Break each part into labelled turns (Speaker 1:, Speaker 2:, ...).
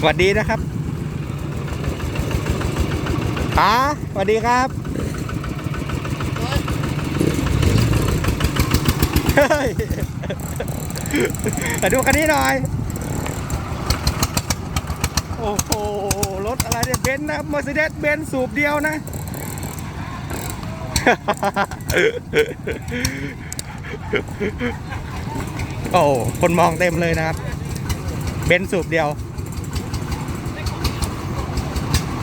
Speaker 1: สวัสดีนะครับป๋าสวัสดีครับ เฮ้ยมาดูคันนี้หน่อย โอ้โห รถอะไรเนี่ยเบนซ์นะมอร์เซเดสเบนซ์สูบเดียวนะ โอ้ คนมองเต็มเลยนะครับ เบนซ์สูบเดียว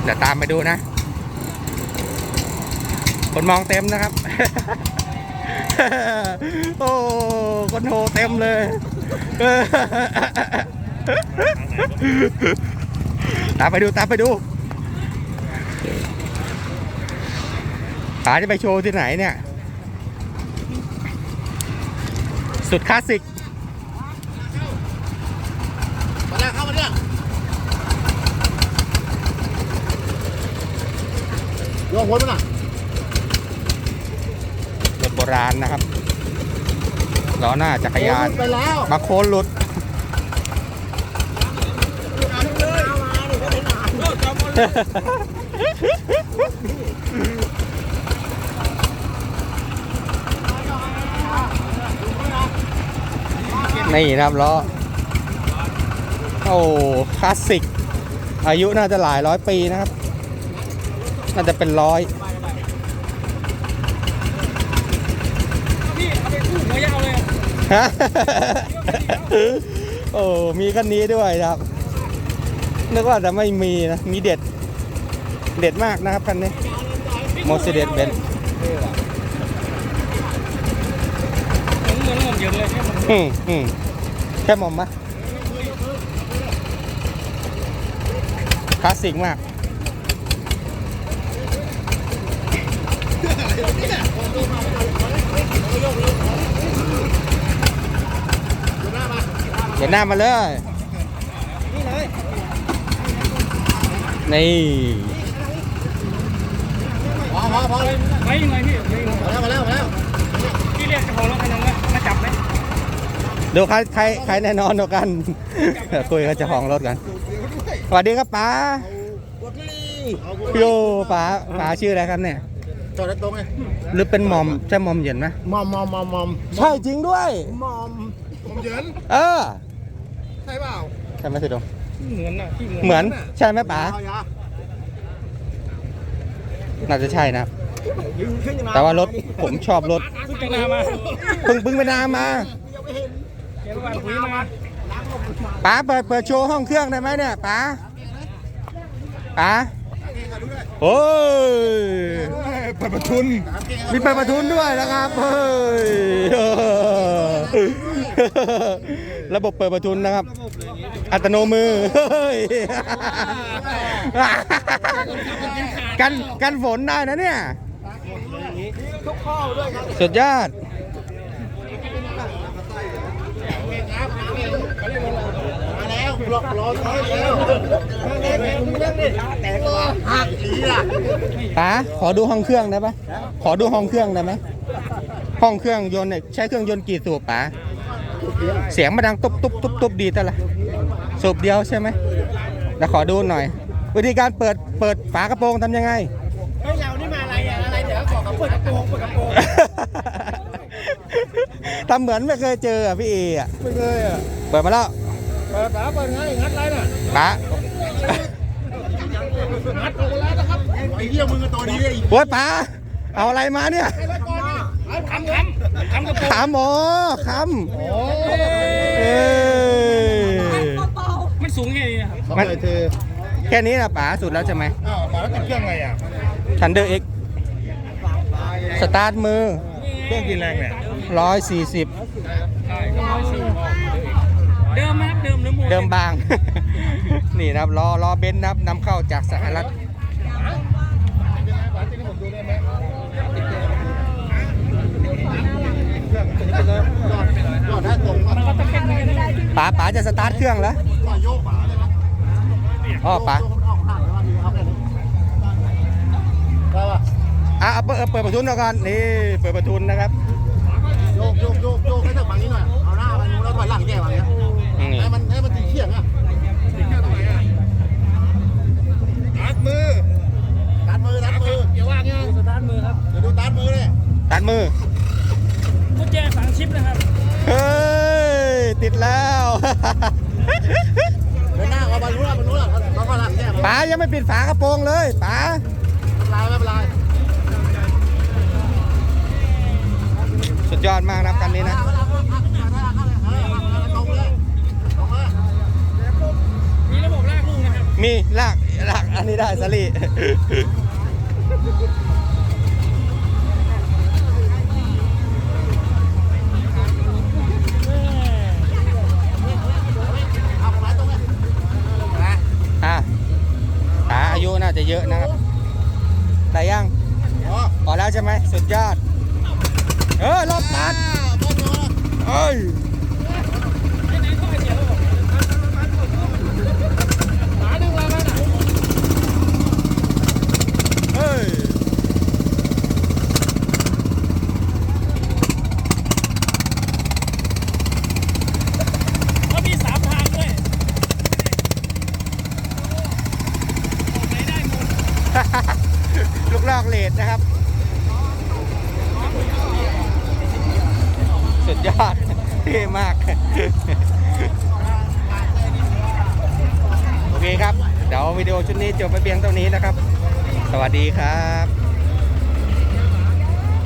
Speaker 1: เดี๋ยวตามไปดูนะ คนมองเต็มนะครับ โอ้ คนโหเต็มเลยตามไปดูตามไปดูป๋าจะไปโชว์ที่ไหนเนี่ย สุดคลาสสิก
Speaker 2: มาแล้วเข้ามาเนี่ยโยกหัวมันอะ
Speaker 1: รถโบราณนะครับล้อหน้าจักรยาน
Speaker 2: ไปแล้ว
Speaker 1: มาโคนหลุดนี่นะครับล้อโอ้คลาสสิก อายุน่าจะหลายร้อยปีนะครับ น่าจะเป็นร้อย
Speaker 3: พี่เอาไปคู่หัวยาวเลย
Speaker 1: ฮะโอ้มีคันนี้ด้วยนะครับ นึกว่าจะไม่มีนะ มีเด็ด เด็ดมากนะครับคันนี้ Mercedes Benz
Speaker 3: เหมือนเหมือนผมเยอะเลยใช่ไหม
Speaker 1: อืมอืมแค่มอมมะคลาสสิกมาก เดี๋ยวหน้ามาเลย นี่
Speaker 2: พอพอพอเลย
Speaker 3: ไว้ยังไงพี่ไว้ยังไง
Speaker 2: มาแล้วมาแล้วมาแล้ว
Speaker 3: พี่เรียกเจ้าของรถคันนึงนะมาจับไหม
Speaker 1: ดูใครใครใครแน่นอนกว่ากัน คุยกับเจ้าของรถกัน สวัสดีครับป๋า
Speaker 2: กดลี่
Speaker 1: โยป๋าป๋าชื่ออะไรครับเนี่ย
Speaker 2: จอดได้ตรงไง
Speaker 1: หรือเป็นหมอมใช่หมอมเหยินไหม
Speaker 2: มอมมอมมอมมอม
Speaker 1: ใช่จริงด้วย
Speaker 2: มอมมอมเหยิน
Speaker 1: เออ
Speaker 2: ใช่เปล่า
Speaker 1: ใช่ไหมสิดง
Speaker 3: เหมือนน่ะพี่เหมือน
Speaker 1: เหมือนใช่ไหมป๋า
Speaker 2: เอายา
Speaker 1: น่าจะใช่นะครับ
Speaker 2: ขึ้นยังไง
Speaker 1: แต่ว่ารถผมชอบรถ
Speaker 3: ซึ่งจังนามา
Speaker 1: เพิ่งเพิ่งไปนามา
Speaker 3: เดี๋ยววันคุยมา
Speaker 1: ป๋าเปิดเปิดโชว์ห้องเครื่องได้ไหมเนี่ยป๋าป๋าโอ้ย
Speaker 2: เปิดประทุน
Speaker 1: มีเปิดประทุนด้วยนะครับ เฮ้ย ระบบเปิดประทุนนะครับ อัตโนมือ เฮ้ย กันกันฝนได้นะเนี่ย
Speaker 2: ทุกข้อด วยครับ
Speaker 1: สุดยอด
Speaker 2: มาแล้วรอรอรอแล้วแตกตัวหักอีอะ
Speaker 1: ป๋าขอดูห้องเครื่องได้ปะขอดูห้องเครื่องได้ไหมห้องเครื่องยนต์เนี่ยใช้เครื่องยนต์กี่สูบป๋าเสียงมาดังตุ๊บตุ๊บตุ๊บตุ๊บดีแต่ละสูบเดียวใช่ไหมแล้วขอดูหน่อย วิธีการเปิดเปิดฝากระโปรงทำยังไง
Speaker 2: เฮ้ยเรานี่มาอะไรอะอะไรเดี๋ยวขอเขาเปิดกระโปรงเปิดกระโปรง
Speaker 1: ทำเหมือนไม่เคยเจออะพี่เออะ
Speaker 2: ไม่เคยอะ
Speaker 1: เปิดมาแล้ว
Speaker 2: เปิดฝาเปิดไงงัดอะไรน่ะ
Speaker 1: ป๋า
Speaker 2: งัดโอ้แล้วนะครับไอ้เหี้ยมึงกับตัวนี้ไอ้
Speaker 1: โอ้ยป๋าเอาอะไรมาเนี่ย
Speaker 3: คำคำคำกระโปรง
Speaker 1: ขาหมอค
Speaker 2: โอ้ำ
Speaker 1: เอ้ย
Speaker 3: มันสูงไงเนี่ย
Speaker 1: มันแค่นี้นะป๋าสุดแล้วใช่ไหม
Speaker 2: อ้าวมาแล้วติดเครื่องไงอะ
Speaker 1: ทันเดอร์เอ็กสตาร์ทมือ
Speaker 2: เครื่องกินแรงเนี่ย
Speaker 1: ร้อยสี่สิบ
Speaker 3: ใช่ก็ร้อยสี่ เดิมไหมครับเดิมหรือโม
Speaker 1: เดิมบาง นี่นะครับล้อล้อเบนซ์นะครับนำเข้าจากสหรัฐ
Speaker 2: ยอดได้ตรง
Speaker 3: มันก็ตะเข็บเหมือนกันนะ
Speaker 1: ป๋าป๋าจะสตาร์ทเครื่องแล้ว
Speaker 2: ก็โยกฝาเลยนะ
Speaker 1: อ๋อป๋า
Speaker 2: โยกมันออกห่างแล้วเอาแค่นี้ได้ป่ะ
Speaker 1: เอาเปิดเปิดประทุนก่อนนี่เปิดประทุนนะครับ
Speaker 2: โยกโยกโยกโยกให้ถึงฝั่งนี้หน่อยเอาหน้าไปนู้นแล้วถอยหลังแก่ฝั่งนี้ เฮ้ย ติดแล้วเดินหน้าเอาบอลรู้แล้วบอลรู้แล้วเขาก็รับแน่
Speaker 1: ป๋ายังไม่ปิดฝากระโปรงเลยป๋า
Speaker 2: ลายไม่เป็นไร
Speaker 1: สุดยอดมากนะครับนนี้นะ
Speaker 3: มีระบบลากลูกนะครับ
Speaker 1: มีลากลากอันนี้ได้สลี จะเยอะนะครับได้ยัง
Speaker 2: อ๋อ
Speaker 1: พอแล้วใช่ไหมสุดยอด เออรอบตัด
Speaker 2: บอลโดน
Speaker 1: เอ้ย
Speaker 2: หมาดึงเราแล้วนะ
Speaker 1: เอ้ย
Speaker 3: ก็มีสามทางด้วยออกไหนได้หมด
Speaker 1: ลูกลอกเลดนะครับ สุด ยอดเท่มาก โอเคครับ เดี๋ยววิดีโอชุดนี้จบไปเพียงเท่านี้นะครับ สวัสดีครับ